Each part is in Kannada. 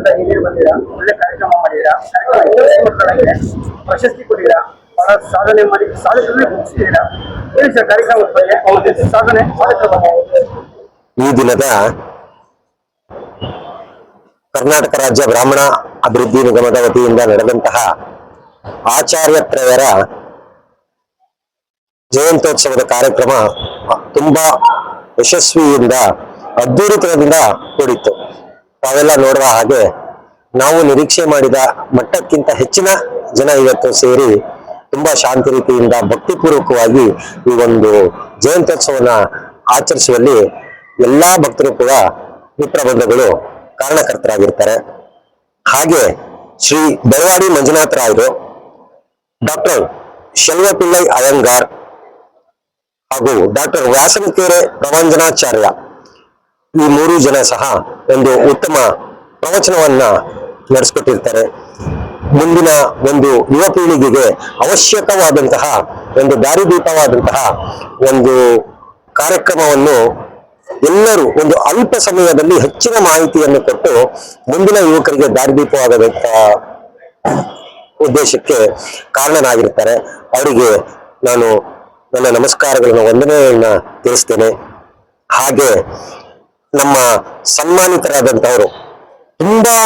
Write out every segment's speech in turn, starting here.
ಅಂತ ಹಿರಿಯರು ಬಂದಿರಾ ಒಳ್ಳೆ ಕಾರ್ಯಕ್ರಮ ಮಾಡಿದ್ದೀರಾ? ಕಾರ್ಯಕ್ರಮ ಯಶಸ್ವಿ ಮಕ್ಕಳಿಗೆ ಪ್ರಶಸ್ತಿ ಕೊಟ್ಟಿರಾ ಬಹಳ ಸಾಧನೆ ಮಾಡಿ ಸಾಧನೆ ಮುಗಿಸಿದ್ದೀರಾ ಹೇಳಿ ಸರ್, ಕಾರ್ಯಕ್ರಮದ ಬಗ್ಗೆ ಅವ್ರ ಸಾಧನೆ ಕಾರ್ಯಕ್ರಮ ಈ ದಿನದ ಕರ್ನಾಟಕ ರಾಜ್ಯ ಬ್ರಾಹ್ಮಣ ಅಭಿವೃದ್ಧಿ ನಿಗಮದ ವತಿಯಿಂದ ನಡೆದಂತಹ ಆಚಾರ್ಯತ್ರಯರ ಜಯಂತ್ಯೋತ್ಸವದ ಕಾರ್ಯಕ್ರಮ ತುಂಬಾ ಯಶಸ್ವಿಯಿಂದ, ಅದ್ಭುತದಿಂದ ಕೂಡಿತ್ತು. ತಾವೆಲ್ಲ ನೋಡುವ ಹಾಗೆ ನಾವು ನಿರೀಕ್ಷೆ ಮಾಡಿದ ಮಟ್ಟಕ್ಕಿಂತ ಹೆಚ್ಚಿನ ಜನ ಇವತ್ತು ಸೇರಿ ತುಂಬಾ ಶಾಂತಿ ರೀತಿಯಿಂದ ಭಕ್ತಿಪೂರ್ವಕವಾಗಿ ಈ ಒಂದು ಜಯಂತ್ಯೋತ್ಸವನ ಆಚರಿಸುವಲ್ಲಿ ಎಲ್ಲಾ ಭಕ್ತರು ಕೂಡ ಮಿತ್ರಬಂಧುಗಳು ಕಾರಣಕರ್ತರಾಗಿರ್ತಾರೆ. ಹಾಗೆ ಶ್ರೀ ಬೆಳವಾಡಿ ಮಂಜುನಾಥ ರಾಯರು, ಡಾಕ್ಟರ್ ಶೆಲ್ವಪಿಳ್ಳೈ ಅಯ್ಯಂಗಾರ್ ಹಾಗೂ ಡಾಕ್ಟರ್ ವ್ಯಾಸನಕೆರೆ ಪ್ರವಂಜನಾಚಾರ್ಯ ಈ ಮೂರು ಜನ ಸಹ ಒಂದು ಉತ್ತಮ ಪ್ರವಚನವನ್ನ ನಡೆಸ್ಕೊಟ್ಟಿರ್ತಾರೆ. ಮುಂದಿನ ಒಂದು ಯುವ ಪೀಳಿಗೆಗೆ ಅವಶ್ಯಕವಾದಂತಹ ಒಂದು ದಾರಿದೀಪವಾದಂತಹ ಒಂದು ಕಾರ್ಯಕ್ರಮವನ್ನು ಎಲ್ಲರೂ ಒಂದು ಅಲ್ಪ ಸಮಯದಲ್ಲಿ ಹೆಚ್ಚಿನ ಮಾಹಿತಿಯನ್ನು ಕೊಟ್ಟು ಮುಂದಿನ ಯುವಕರಿಗೆ ದಾರಿದೀಪವಾಗಬೇಕ ಉದ್ದೇಶಕ್ಕೆ ಕಾರಣನಾಗಿರ್ತಾರೆ. ಅವರಿಗೆ ನಾನು ನನ್ನ ನಮಸ್ಕಾರಗಳನ್ನು, ವಂದನೆಯನ್ನ ತಿಳಿಸ್ತೇನೆ. ಹಾಗೆ ನಮ್ಮ ಸನ್ಮಾನಿತರಾದಂತವರು ತುಂಬಾ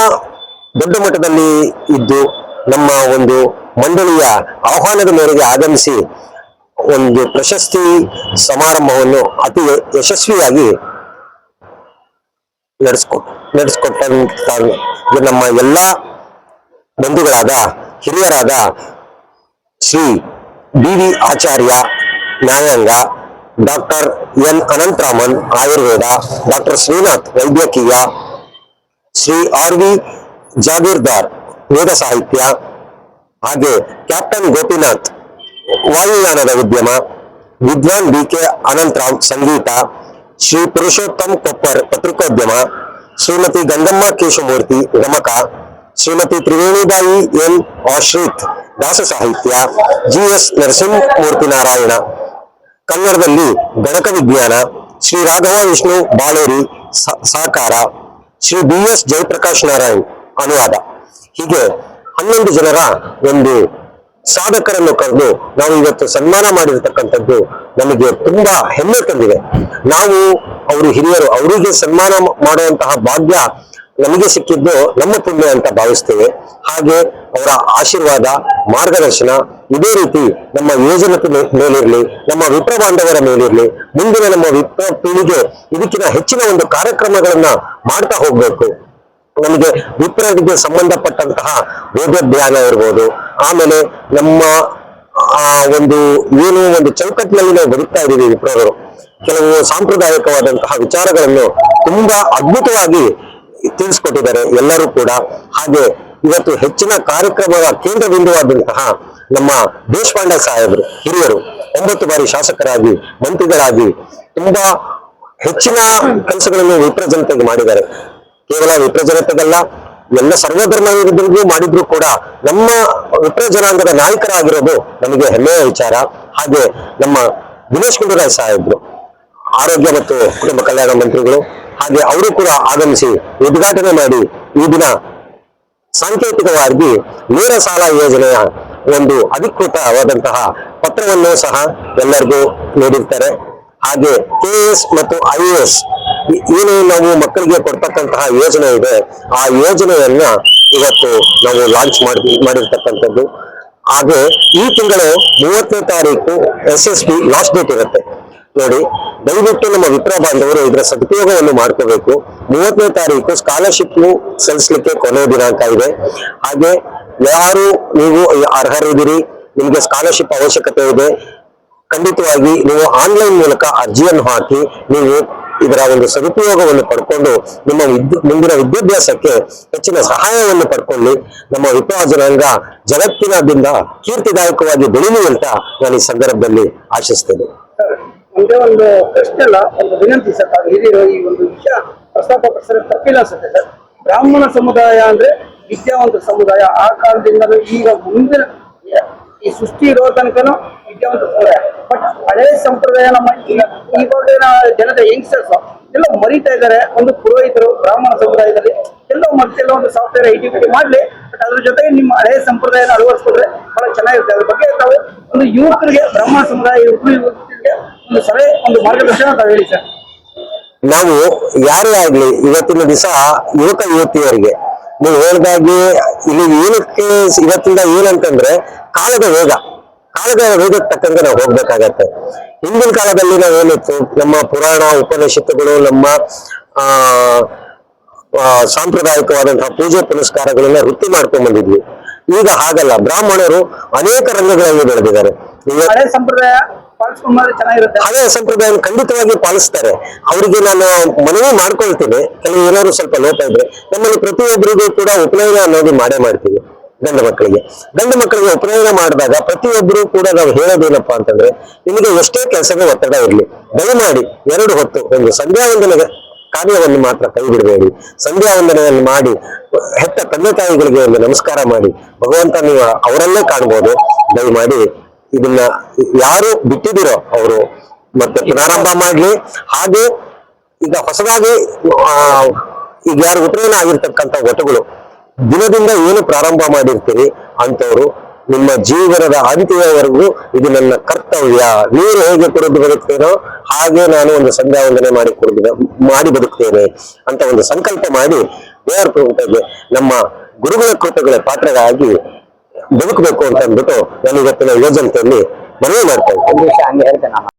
ದೊಡ್ಡ ಮಟ್ಟದಲ್ಲಿ ಇದ್ದು ನಮ್ಮ ಒಂದು ಮಂಡಳಿಯ ಆಹ್ವಾನದ ಮೇರೆಗೆ ಆಗಮಿಸಿ ಒಂದು ಪ್ರಶಸ್ತಿ ಸಮಾರಂಭವನ್ನು ಅತಿ ಯಶಸ್ವಿಯಾಗಿ ನಡೆಸ್ಕೊ ನಡೆಸ್ಕೊಟ್ಟಂತ ನಮ್ಮ ಎಲ್ಲ ಬಂಧುಗಳಾದ ಹಿರಿಯರಾದ ಶ್ರೀ ಬಿ ವಿ ಆಚಾರ್ಯ ನ್ಯಾಯಾಂಗ doctor N Anantharaman Ayurveda doctor Srinath ವೈದ್ಯಕೀಯ ಶ್ರೀ ಆರ್ ವಿ ಜಾಗೀರ್ದಾರ್ ವೇದ ಸಾಹಿತ್ಯ ಹಾಗೆ ಕ್ಯಾಪ್ಟನ್ ಗೋಪಿನಾಥ್ ವಾಯುಯಾನದ ಉದ್ಯಮ ವಿದ್ವಾನ್ ಬಿ ಕೆ ಅನಂತರಾಮ್ ಸಂಗೀತ ಶ್ರೀ ಪುರುಷೋತ್ತಮ್ ಕೊಪ್ಪರ್ ಪತ್ರಿಕೋದ್ಯಮ ಶ್ರೀಮತಿ ಗಂಗಮ್ಮ ಕೇಶಮೂರ್ತಿ ಗಮಕ ಶ್ರೀಮತಿ ತ್ರಿವೇಣಿಬಾಯಿ ಎನ್ ಆಶ್ರಿತ್ ದಾಸ ಸಾಹಿತ್ಯ ಜಿ ಎಸ್ ನರಸಿಂಹಮೂರ್ತಿ ನಾರಾಯಣ ಕನ್ನಡದಲ್ಲಿ ಗಣಕ ವಿಜ್ಞಾನ, ಶ್ರೀ ರಾಘವ ವಿಷ್ಣು ಬಾಳೇರಿ ಸ- ಸಾಕಾರ ಶ್ರೀ ಬಿ ಎಸ್ ಜಯಪ್ರಕಾಶ್ ನಾರಾಯಣ್ ಅನುವಾದ. ಹೀಗೆ ಹನ್ನೊಂದು ಜನರ ಒಂದು ಸಾಧಕರನ್ನು ಕರೆದು ನಾವು ಇವತ್ತು ಸನ್ಮಾನ ಮಾಡಿರ್ತಕ್ಕಂಥದ್ದು ನಮಗೆ ತುಂಬಾ ಹೆಮ್ಮೆ ತಂದಿದೆ. ನಾವು ಅವರು ಹಿರಿಯರು, ಅವರಿಗೆ ಸನ್ಮಾನ ಮಾಡುವಂತಹ ಭಾಗ್ಯ ನಮಗೆ ಸಿಕ್ಕಿದ್ದು ನಮ್ಮ ಪುಣ್ಯ ಅಂತ ಭಾವಿಸ್ತೇವೆ. ಹಾಗೆ ಅವರ ಆಶೀರ್ವಾದ, ಮಾರ್ಗದರ್ಶನ ಇದೇ ರೀತಿ ನಮ್ಮ ಯೋಜನೆ ಮೇಲಿರಲಿ, ನಮ್ಮ ವಿಪ್ರ ಬಾಂಧವರ ಮೇಲಿರಲಿ, ಮುಂದಿನ ನಮ್ಮ ವಿಪ್ರ ಪೀಳಿಗೆ ಇದಕ್ಕಿಂತ ಹೆಚ್ಚಿನ ಒಂದು ಕಾರ್ಯಕ್ರಮಗಳನ್ನ ಮಾಡ್ತಾ ಹೋಗ್ಬೇಕು. ನಮಗೆ ವಿಪ್ರರಿಗೆ ಸಂಬಂಧಪಟ್ಟಂತಹ ವೇದ ಜ್ಞಾನ ಇರ್ಬೋದು. ಆಮೇಲೆ ನಮ್ಮ, ಆ, ಒಂದು ಏನು ಒಂದು ಚೌಕಟ್ಟಿನಲ್ಲಿ ನಾವು ಬದುಕ್ತಾ ಇದ್ದೀವಿ ವಿಪ್ರರು ಕೆಲವು ಸಾಂಪ್ರದಾಯಿಕವಾದಂತಹ ವಿಚಾರಗಳನ್ನು ತುಂಬಾ ಅದ್ಭುತವಾಗಿ ತಿಳಿಸ್ಕೊಟ್ಟಿದ್ದಾರೆ ಎಲ್ಲರೂ ಕೂಡ. ಹಾಗೆ ಇವತ್ತು ಹೆಚ್ಚಿನ ಕಾರ್ಯಕ್ರಮದ ಕೇಂದ್ರ ಬಿಂದುವಾದಂತಹ ನಮ್ಮ ದೇಶಪಾಂಡೆ ಸಾಹೇಬರು, ಹಿರಿಯರು, ಒಂಬತ್ತು ಬಾರಿ ಶಾಸಕರಾಗಿ, ಮಂತ್ರಿಗಳಾಗಿ ತುಂಬಾ ಹೆಚ್ಚಿನ ಕೆಲಸಗಳನ್ನು ವಿಪ್ರಜನತೆಗೆ ಮಾಡಿದ್ದಾರೆ. ಕೇವಲ ವಿಪ್ರ ಜನತೆಗಲ್ಲ, ಎಲ್ಲ ಸರ್ವಧರ್ಮ ವಿರುದ್ಧರಿಗೂ ಮಾಡಿದ್ರು ಕೂಡ ನಮ್ಮ ವಿಪ್ರಜನಾಂಗದ ನಾಯಕರಾಗಿರೋದು ನಮಗೆ ಹೆಮ್ಮೆಯ ವಿಚಾರ. ಹಾಗೆ ನಮ್ಮ ದಿನೇಶ್ ಗುಂಡೂರಾಯ್ ಸಾಹೇಬ್ರು, ಆರೋಗ್ಯ ಮತ್ತು ಕುಟುಂಬ ಕಲ್ಯಾಣ ಮಂತ್ರಿಗಳು, ಹಾಗೆ ಅವರು ಕೂಡ ಆಗಮಿಸಿ ಉದ್ಘಾಟನೆ ಮಾಡಿ ಈ ದಿನ ಸಾಂಕೇತಿಕವಾಗಿ ನೇರ ಸಾಲ ಯೋಜನೆಯ ಒಂದು ಅಧಿಕೃತವಾದಂತಹ ಪತ್ರವನ್ನು ಸಹ ಎಲ್ಲರಿಗೂ ನೀಡಿರ್ತಾರೆ. ಹಾಗೆ ಕೆ ಎಸ್ ಮತ್ತು ಐ ಎಸ್ ಏನು ನಾವು ಮಕ್ಕಳಿಗೆ ಕೊಡ್ತಕ್ಕಂತಹ ಯೋಜನೆ ಇದೆ, ಆ ಯೋಜನೆಯನ್ನ ಇವತ್ತು ನಾವು ಲಾಂಚ್ ಮಾಡಿ, ಮಾಡಿರ್ತಕ್ಕಂಥದ್ದು. ಹಾಗೆ ಈ ತಿಂಗಳು ಮೂವತ್ತನೇ ತಾರೀಕು S S B last date ಇರುತ್ತೆ. ನೋಡಿ, ದಯವಿಟ್ಟು ನಮ್ಮ ಮಿತ್ರ ಬಾಂಧವರು ಇದರ ಸದುಪಯೋಗವನ್ನು ಮಾಡ್ಕೋಬೇಕು. ಮೂವತ್ತನೇ ತಾರೀಕು ಸ್ಕಾಲರ್ಶಿಪ್ ಸಲ್ಲಿಸಲಿಕ್ಕೆ ಕೊನೆ ದಿನಾಂಕ ಇದೆ. ಹಾಗೆ ಯಾರು ನೀವು ಅರ್ಹರಿದ್ದೀರಿ, ನಿಮಗೆ ಸ್ಕಾಲರ್ಶಿಪ್ ಅವಶ್ಯಕತೆ ಇದೆ, ಖಂಡಿತವಾಗಿ ನೀವು ಆನ್ಲೈನ್ ಮೂಲಕ ಅರ್ಜಿಯನ್ನು ಹಾಕಿ ನೀವು ಇದರ ಒಂದು ಸದುಪಯೋಗವನ್ನು ಪಡ್ಕೊಂಡು ನಿಮ್ಮ ಮುಂದಿನ ವಿದ್ಯಾಭ್ಯಾಸಕ್ಕೆ ಹೆಚ್ಚಿನ ಸಹಾಯವನ್ನು ಪಡ್ಕೊಳ್ಳಿ. ನಮ್ಮ ವಿಪಾಜನಾಂಗ ಜಗತ್ತಿನಾದ್ಯಂತ ಕೀರ್ತಿದಾಯಕವಾಗಿ ಬೆಳೆಯುವಂತ ನಾನು ಈ ಸಂದರ್ಭದಲ್ಲಿ ಆಶಿಸ್ತೇನೆ. ಒಂದೇ ಒಂದು ಪ್ರಶ್ನೆ ಅಲ್ಲ, ಒಂದು ವಿನಂತಿ ಸರ್. ತಾವು ಹಿರಿಯರು ಈ ಒಂದು ವಿಷಯ ಪ್ರಸ್ತಾಪ ಪ್ರಸರ ತಪ್ಪಿಲ್ಲ ಅನ್ಸುತ್ತೆ ಸರ್. ಬ್ರಾಹ್ಮಣ ಸಮುದಾಯ ಅಂದ್ರೆ ವಿದ್ಯಾವಂತ ಸಮುದಾಯ. ಆ ಕಾಲದಿಂದಲೂ ಈಗ ಮುಂದಿನ ಈ ಸೃಷ್ಟಿ ಇರೋ ತನಕನು ವಿದ್ಯಾವಂತ ಸಮುದಾಯ. ಬಟ್ ಹಳೆ ಸಂಪ್ರದಾಯ ನಮ್ಮ ಇವಾಗಿನ ಜನತೆ ಯಂಗ್ಸ್ಟರ್ಸ್ ಎಲ್ಲ ಮರಿತಾ ಇದ್ದಾರೆ. ಒಂದು ಪುರೋಹಿತರು ಬ್ರಾಹ್ಮಣ ಸಮುದಾಯದಲ್ಲಿ ಎಲ್ಲೋ ಮತ್ತೆಲ್ಲ ಒಂದು ಸಾಫ್ಟ್ವೇರ್ ಐ ಟಿ ಮಾಡ್ಲಿ. ಅದ್ರ ಜೊತೆಗೆ ನಿಮ್ಮ ಹಳೆ ಸಂಪ್ರದಾಯನ ಅಳವಡಿಸ್ಕೊಂಡ್ರೆ ಬಹಳ ಚೆನ್ನಾಗಿರುತ್ತೆ. ಅದ್ರ ಬಗ್ಗೆ ತಾವು ಒಂದು ಯುವಕರಿಗೆ ಬ್ರಹ್ಮ ಸಮುದಾಯ ಯುವಕರು ಯುವತಿಯರಿಗೆ ಒಂದು ಸಲಹೆ ಒಂದು ಮಾರ್ಗದರ್ಶನ ತಾವು ಹೇಳಿ ಸರ್. ನಾವು ಯಾರೇ ಆಗ್ಲಿ ಇವತ್ತಿನ ದಿವಸ ಯುವಕ ಯುವತಿಯರಿಗೆ ನೀವು ಹೇಳ್ದಾಗಿ ಇಲ್ಲಿ ಏನಕ್ಕೆ ಇವತ್ತಿಂದ ಏನಂತಂದ್ರೆ ಕಾಲದ ವೇಗ ಕಾಲದ ವೇಗಕ್ಕೆ ತಕ್ಕಂತೆ ನಾವು ಹೋಗ್ಬೇಕಾಗತ್ತೆ. ಹಿಂದಿನ ಕಾಲದಲ್ಲಿ ನಾವೇನಿತ್ತು ನಮ್ಮ ಪುರಾಣ ಉಪನಿಷತ್ತುಗಳು ನಮ್ಮ ಆ, ಸಾಂಪ್ರದಾಯಿಕವಾದಂತಹ ಪೂಜೆ ಪುನಸ್ಕಾರಗಳನ್ನ ವೃತ್ತಿ ಮಾಡ್ಕೊಂಡ್ ಬಂದಿದ್ವಿ. ಈಗ ಹಾಗಲ್ಲ. ಬ್ರಾಹ್ಮಣರು ಅನೇಕ ರಂಗಗಳಲ್ಲಿ ಬೆಳೆದಿದ್ದಾರೆ. ಹಳೆ ಸಂಪ್ರದಾಯ ಪಾಲಿಸ್ಕೊಂಡು ಮಾಡಿದ್ರೆ ಚೆನ್ನಾಗಿರುತ್ತೆ. ಹಳೆ ಸಂಪ್ರದಾಯ ಖಂಡಿತವಾಗಿ ಪಾಲಿಸ್ತಾರೆ. ಅವರಿಗೆ ನಾನು ಮನವಿ ಮಾಡ್ಕೊಳ್ತೀನಿ. ಕೆಲವು ಏನಾದ್ರು ಸ್ವಲ್ಪ ಲೋಪ ಇದ್ರೆ ನಮ್ಮಲ್ಲಿ ಪ್ರತಿಯೊಬ್ಬರಿಗೂ ಕೂಡ ಉಪನಯನ ಅನ್ನೋದು ಮಾಡೇ ಮಾಡ್ತೀವಿ ಗಂಡು ಮಕ್ಕಳಿಗೆ. ಗಂಡು ಮಕ್ಕಳಿಗೆ ಉಪನಯನ ಮಾಡಿದಾಗ ಪ್ರತಿಯೊಬ್ಬರು ಕೂಡ ನಾವು ಹೇಳೋದೇನಪ್ಪ ಅಂತಂದ್ರೆ ನಿಮಗೆ ಎಷ್ಟೇ ಕೆಲಸದ ಒತ್ತಡ ಇರಲಿ ದಯಮಾಡಿ ಎರಡು ಹೊತ್ತು ಒಂದು ಸಂಧ್ಯಾ ವಂದನೆಗೆ ಕಾರ್ಯವನ್ನು ಮಾತ್ರ ಕೈ ಬಿಡಬೇಡಿ ಸಂಧ್ಯಾ ವಂದನೆಯನ್ನು ಮಾಡಿ, ಹೆತ್ತ ತಂದೆ ತಾಯಿಗಳಿಗೆ ಒಂದು ನಮಸ್ಕಾರ ಮಾಡಿ, ಭಗವಂತ ನೀವು ಅವರಲ್ಲೇ ಕಾಣ್ಬೋದು. ದಯಮಾಡಿ ಇದನ್ನ ಯಾರು ಬಿಟ್ಟಿದಿರೋ ಅವರು ಮತ್ತೆ ಪ್ರಾರಂಭ ಮಾಡ್ಲಿ. ಹಾಗೆ ಈಗ ಹೊಸದಾಗಿ ಈಗ ಯಾರು ಉಪಯೋಗ ಆಗಿರ್ತಕ್ಕಂಥ ಒಟಗಳು ದಿನದಿಂದ ಏನು ಪ್ರಾರಂಭ ಮಾಡಿರ್ತೀರಿ ಅಂತವರು ನಿಮ್ಮ ಜೀವನದ ಅಂತ್ಯವರೆಗೂ ಇದು ನನ್ನ ಕರ್ತವ್ಯ. ನೀರು ಹೇಗೆ ಕುಡಿದು ಬದುಕ್ತೇನೋ ಹಾಗೆ ನಾನು ಒಂದು ಸಂಧ್ಯಾ ವಂದನೆ ಮಾಡಿ ಕುಡಿದ ಮಾಡಿ ಬದುಕ್ತೇನೆ ಅಂತ ಒಂದು ಸಂಕಲ್ಪ ಮಾಡಿ ದೇವರ ಕೃಪೆಗೆ ನಮ್ಮ ಗುರುಗಳ ಕೃಪೆಗಳ ಪಾತ್ರರಾಗಿ ಬದುಕಬೇಕು ಅಂತ ಅಂದ್ಬಿಟ್ಟು ನಾನು ಇವತ್ತಿನ ಯೋಜನೆಯಲ್ಲಿ ಮನವಿ ಮಾಡ್ತಾ ಇದ್ದೇನೆ.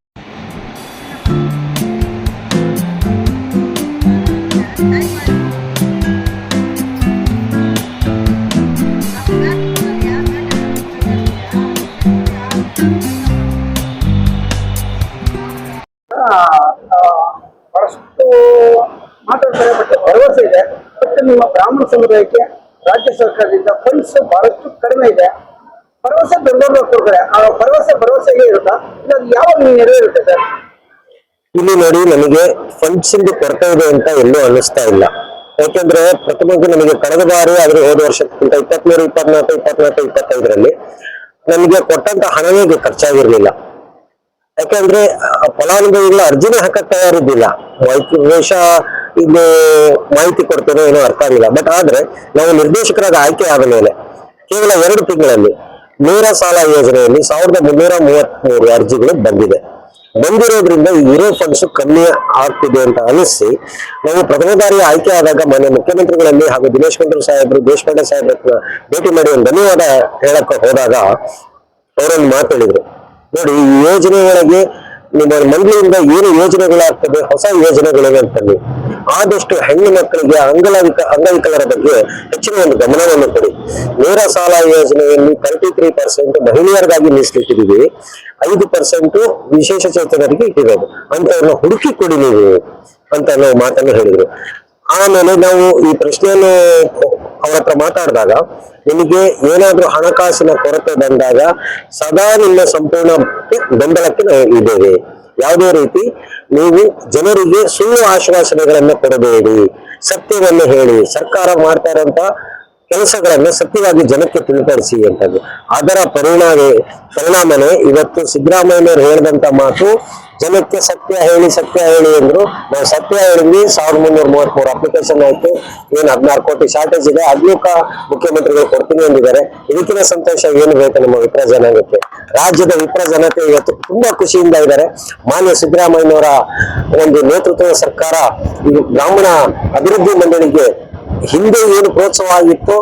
ಬ್ರಾಹ್ಮಣ ಸಮುದಾಯಕ್ಕೆ ರಾಜ್ಯ ಸರ್ಕಾರದಿಂದ ಫಂಡ್ಸ್ ಬಹಳಷ್ಟು ಕಡಿಮೆ ಇದೆ. ಭರವಸೆ ಬೆಂಗಳೂರು ಕೊಡ್ತಾರೆ. ಆ ಭರವಸೆ ಭರವಸೆಗೆ ಇರುತ್ತಾ? ಇಲ್ಲ ಯಾವಾಗ ನೆರವೇರುತ್ತೆ ಸರ್? ಇಲ್ಲಿ ನೋಡಿ ನನಗೆ ಫಂಡ್ಸ್ ಇಂದ ಕೊರತೆ ಇದೆ ಅಂತ ಎಲ್ಲೂ ಅನ್ನಿಸ್ತಾ ಇಲ್ಲ. ಯಾಕೆಂದ್ರೆ ಪ್ರಥಮವಾಗಿ ನಮಗೆ ಕಳೆದ ಬಾರಿ ಆದ್ರೆ ಹೋದ ವರ್ಷಕ್ಕಿಂತ ಇಪ್ಪತ್ಮೂರು, ಇಪ್ಪತ್ನಾಲ್ಕು ಇಪ್ಪತ್ನಾಲ್ಕು, ಇಪ್ಪತ್ತೈದರಲ್ಲಿ ನಮಗೆ ಕೊಟ್ಟಂತ ಹಣವೇ ಖರ್ಚಾಗಿರ್ಲಿಲ್ಲ. ಯಾಕಂದ್ರೆ ಫಲಾನುಭವಿಗಳು ಅರ್ಜಿನೇ ಹಾಕಕ್ ತಯಾರಿದ್ದಿಲ್ಲ ವೇಷ ಇಲ್ಲಿ ಮಾಹಿತಿ ಕೊಡ್ತೇನೆ ಏನೋ ಅರ್ಥ ಆಗಿಲ್ಲ. ಬಟ್ ಆದ್ರೆ ನಾವು ನಿರ್ದೇಶಕರಾಗಿ ಆಯ್ಕೆ ಆದ ಮೇಲೆ ಕೇವಲ ಎರಡು ತಿಂಗಳಲ್ಲಿ ನೇರ ಸಾಲ ಯೋಜನೆಯಲ್ಲಿ ಸಾವಿರದ ಮುನ್ನೂರ ಮೂವತ್ಮೂರು ಅರ್ಜಿಗಳು ಬಂದಿದೆ. ಬಂದಿರೋದ್ರಿಂದ ಇರೋ ಫಂಡ್ಸ್ ಕಮ್ಮಿ ಆಗ್ತಿದೆ ಅಂತ ಅನಿಸಿ ನಾವು ಪ್ರಥಮ ಬಾರಿ ಆಯ್ಕೆ ಆದಾಗ ಮಾನ್ಯ ಮುಖ್ಯಮಂತ್ರಿಗಳಲ್ಲಿ ಹಾಗೂ ದಿನೇಶ್ ಕುಂದ್ರ ಸಾಹೇಬರು ದೇಶಪಾಂಡೆ ಸಾಹೇಬ್ರ ಭೇಟಿ ಮಾಡಿ ಒಂದು ಧನ್ಯವಾದ ಹೇಳಕ್ಕೆ ಹೋದಾಗ ಅವರೊಂದು ಮಾತು ಹೇಳಿದ್ರು. ನೋಡಿ, ಈ ಯೋಜನೆ ಒಳಗೆ ನಿಮ್ಮ ಮಂಡಳಿಯಿಂದ ಏನು ಯೋಜನೆಗಳಾಗ್ತದೆ, ಹೊಸ ಯೋಜನೆಗಳಿವೆ ಅಂತಂದು. ಆದಷ್ಟು ಹೆಣ್ಣು ಮಕ್ಕಳಿಗೆ ಅಂಗಲವಿಕ, ಅಂಗವಿಕಲರ ಬಗ್ಗೆ ಹೆಚ್ಚಿನ ಒಂದು ಗಮನವನ್ನು ಕೊಡಿ. ನೇರ ಸಾಲ ಯೋಜನೆಯಲ್ಲಿ ತರ್ಟಿ ತ್ರೀ ಪರ್ಸೆಂಟ್ ಮಹಿಳೆಯರಿಗಾಗಿ ಮೀಸಲಿಟ್ಟಿದ್ದೀವಿ ಐದು ಪರ್ಸೆಂಟ್ ವಿಶೇಷ ಚೇತನರಿಗೆ ಇಟ್ಟಿರೋದು. ಅಂತವ್ರನ್ನ ಹುಡುಕಿ ಕೊಡಿ ನೀವು ಅಂತ ನಾವು ಮಾತನ್ನು ಹೇಳಿದ್ರು. ಆಮೇಲೆ ನಾವು ಈ ಪ್ರಶ್ನೆಯನ್ನು ಅವರ ಹತ್ರ ಮಾತಾಡಿದಾಗ ನಿಮಗೆ ಏನಾದ್ರೂ ಹಣಕಾಸಿನ ಕೊರತೆ ಬಂದಾಗ ಸದಾ ನಿಮ್ಮ ಸಂಪೂರ್ಣ ಬೆಂಬಲಕ್ಕೆ ನಾವು ಇದ್ದೇವೆ. ಯಾವುದೇ ರೀತಿ ನೀವು ಜನರಿಗೆ ಸುಳ್ಳು ಆಶ್ವಾಸನೆಗಳನ್ನು ಕೊಡಬೇಡಿ. ಸತ್ಯವನ್ನು ಹೇಳಿ. ಸರ್ಕಾರ ಮಾಡ್ತಾ ಇರುವಂತ ಕೆಲಸಗಳನ್ನ ಸತ್ಯವಾಗಿ ಜನಕ್ಕೆ ತಿಳಿಪಡಿಸಿ ಅಂತದ್ದು. ಅದರ ಪರಿಣಾಮ, ಪರಿಣಾಮನೇ ಇವತ್ತು ಸಿದ್ದರಾಮಯ್ಯನವರು ಹೇಳಿದಂತ ಮಾತು ಜನಕ್ಕೆ ಸತ್ಯ ಹೇಳಿ ಸತ್ಯ ಹೇಳಿ ಅಂದ್ರು, ನಾವು ಸತ್ಯ ಹೇಳಿದ್ವಿ ಸಾವಿರದ ಮುನ್ನೂರ ಮೂವತ್ಮೂರು ಅಪ್ಲಿಕೇಶನ್ ಆಯ್ತು. ಏನ್ ಹದಿನಾರು ಕೋಟಿ ಶಾರ್ಟೇಜ್ ಇದೆ ಅದನ್ನೂ ಮುಖ್ಯಮಂತ್ರಿಗಳು ಕೊಡ್ತೀನಿ ಅಂದಿದ್ದಾರೆ. ಇದಕ್ಕಿಂತ ಸಂತೋಷ ಏನು ಬೇಕು ನಮ್ಮ ವಿಪ್ರ ಜನಾಂಗಕ್ಕೆ ರಾಜ್ಯದ ವಿಪ್ರ ಜನತೆ ಇವತ್ತು ತುಂಬಾ ಖುಷಿಯಿಂದ ಇದ್ದಾರೆ. ಮಾನ್ಯ ಸಿದ್ದರಾಮಯ್ಯನವರ ಒಂದು ನೇತೃತ್ವದ ಸರ್ಕಾರ ಇದು ಬ್ರಾಹ್ಮಣ ಅಭಿವೃದ್ಧಿ ಮಂಡಳಿಗೆ ಹಿಂದೆ ಏನು ಪ್ರೋತ್ಸಾಹ ಆಗಿತ್ತು,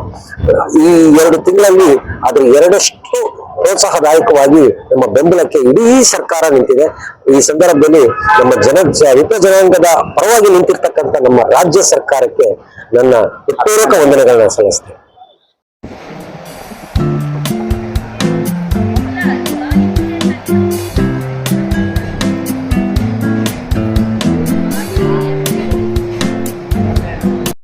ಈ ಎರಡು ತಿಂಗಳಲ್ಲಿ ಅದ್ರ ಎರಡಷ್ಟು ಪ್ರೋತ್ಸಾಹದಾಯಕವಾಗಿ ನಮ್ಮ ಬೆಂಬಲಕ್ಕೆ ಇಡೀ ಸರ್ಕಾರ ನಿಂತಿದೆ. ಈ ಸಂದರ್ಭದಲ್ಲಿ ನಮ್ಮ ಜನ ಜ- ಜನಾಂಗದ ಪರವಾಗಿ ನಿಂತಿರ್ತಕ್ಕಂಥ ನಮ್ಮ ರಾಜ್ಯ ಸರ್ಕಾರಕ್ಕೆ ನನ್ನ ಉತ್ಪೂರಕ ವಂದನೆಗಳನ್ನ ಸಲ್ಲಿಸ್ತೇನೆ.